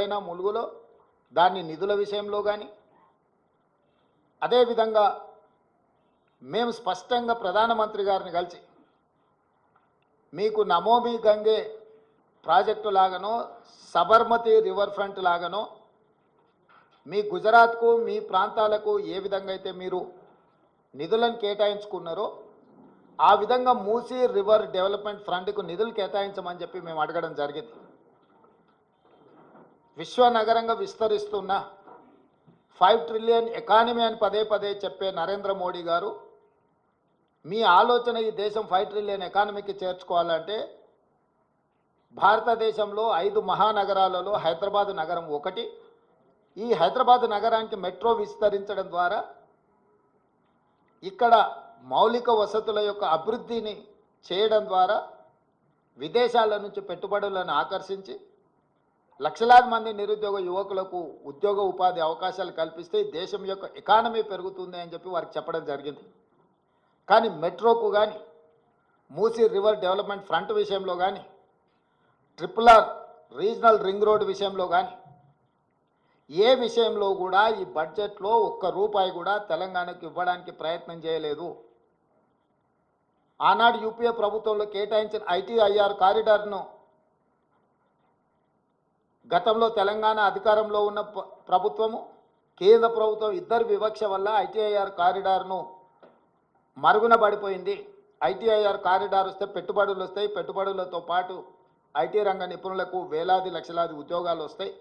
అయినా ములుగులో దాన్ని నిధుల విషయంలో కానీ అదేవిధంగా మేము స్పష్టంగా ప్రధానమంత్రి గారిని కలిసి మీకు నమోమి గంగే ప్రాజెక్టు లాగానో సబర్మతి రివర్ ఫ్రంట్ లాగానో మీ గుజరాత్కు మీ ప్రాంతాలకు ఏ విధంగా అయితే మీరు నిధులను కేటాయించుకున్నారో ఆ విధంగా మూసీ రివర్ డెవలప్మెంట్ ఫ్రంట్కు నిధులు కేటాయించమని చెప్పి మేము అడగడం జరిగింది. విశ్వనగరంగా విస్తరిస్తున్న ఫైవ్ ట్రిలియన్ ఎకానమీ అని పదే పదే చెప్పే నరేంద్ర మోడీ గారు మీ ఆలోచన ఈ దేశం ఫైవ్ ట్రిలియన్ ఎకానమీకి చేర్చుకోవాలంటే భారతదేశంలో ఐదు మహానగరాలలో హైదరాబాద్ నగరం ఒకటి. ఈ హైదరాబాద్ నగరానికి మెట్రో విస్తరించడం ద్వారా ఇక్కడ మౌలిక వసతుల యొక్క అభివృద్ధిని చేయడం ద్వారా విదేశాల నుంచి పెట్టుబడులను ఆకర్షించి లక్షలాది మంది నిరుద్యోగ యువకులకు ఉద్యోగ ఉపాధి అవకాశాలు కల్పిస్తే దేశం యొక్క ఎకానమీ పెరుగుతుంది అని చెప్పి వారికి చెప్పడం జరిగింది. కానీ మెట్రోకు కానీ మూసీ రివర్ డెవలప్మెంట్ ఫ్రంట్ విషయంలో కానీ triple R regional ring road విషయంలో కానీ ఏ విషయంలో కూడా ఈ బడ్జెట్లో ఒక్క రూపాయి కూడా తెలంగాణకు ఇవ్వడానికి ప్రయత్నం చేయలేదు. ఆనాడు యూపీఏ ప్రభుత్వంలో కేటాయించిన ఐటీఐఆర్ కారిడార్ను గతంలో తెలంగాణ అధికారంలో ఉన్న ప్రభుత్వము కేంద్ర ప్రభుత్వం ఇద్దరు వివక్ష వల్ల ఐటీఐఆర్ కారిడార్ను మరుగున పడిపోయింది. ఐటీఐఆర్ కారిడార్ వస్తే పెట్టుబడులు వస్తాయి. పెట్టుబడులతో పాటు ఐటీ రంగ నిపుణులకు వేలాది లక్షలాది ఉద్యోగాలు వస్తాయి.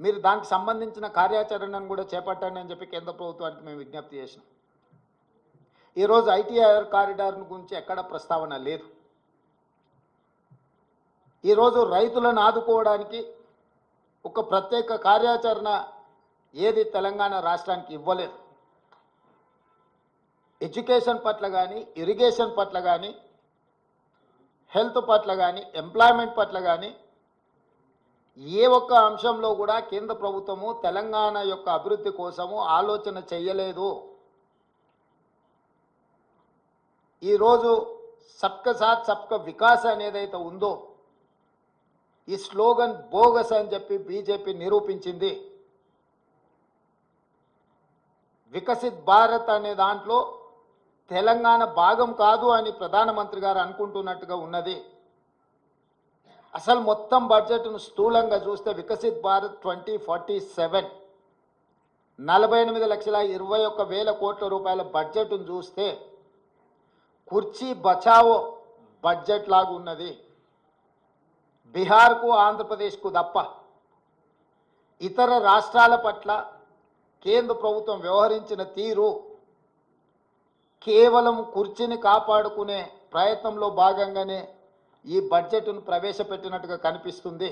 మీరు దానికి సంబంధించిన కార్యాచరణను కూడా చేపట్టండి అని చెప్పి కేంద్ర ప్రభుత్వానికి మేము విజ్ఞప్తి చేసినాం. ఈరోజు ఐటీఐఆర్ కారిడార్ గురించి ఎక్కడ ప్రస్తావన లేదు. ఈరోజు రైతులను ఆదుకోవడానికి ఒక ప్రత్యేక కార్యాచరణ ఏది తెలంగాణ రాష్ట్రానికి ఇవ్వలేదు. ఎడ్యుకేషన్ పట్ల కానీ ఇరిగేషన్ పట్ల కానీ హెల్త్ పట్ల కానీ ఎంప్లాయ్మెంట్ పట్ల కానీ ఏ ఒక్క అంశంలో కూడా కేంద్ర ప్రభుత్వము తెలంగాణ యొక్క అభివృద్ధి కోసము ఆలోచన చెయ్యలేదు ఈరోజు సబ్క సాత్ సబ్క వికాస్ అనేదైతే ఉందో ఈ స్లోగన్ బోగస్ అని చెప్పి బీజేపీ నిరూపించింది. వికసిత్ భారత్ అనే దాంట్లో తెలంగాణ భాగం కాదు అని ప్రధానమంత్రి గారు అనుకుంటున్నట్టుగా ఉన్నది. అసలు మొత్తం బడ్జెట్ను స్థూలంగా చూస్తే Viksit Bharat twenty forty seven నలభై ఎనిమిది లక్షల ఇరవై ఒక్క వేల కోట్ల రూపాయల బడ్జెట్ను చూస్తే కుర్చీ బచావో బడ్జెట్ లాగా ఉన్నది. బీహార్కు ఆంధ్రప్రదేశ్కు తప్ప ఇతర రాష్ట్రాల పట్ల కేంద్ర ప్రభుత్వం వ్యవహరించిన తీరు కేవలం కుర్చీని కాపాడుకునే ప్రయత్నంలో భాగంగానే ఈ బడ్జెట్ను ప్రవేశపెట్టినట్టుగా కనిపిస్తుంది.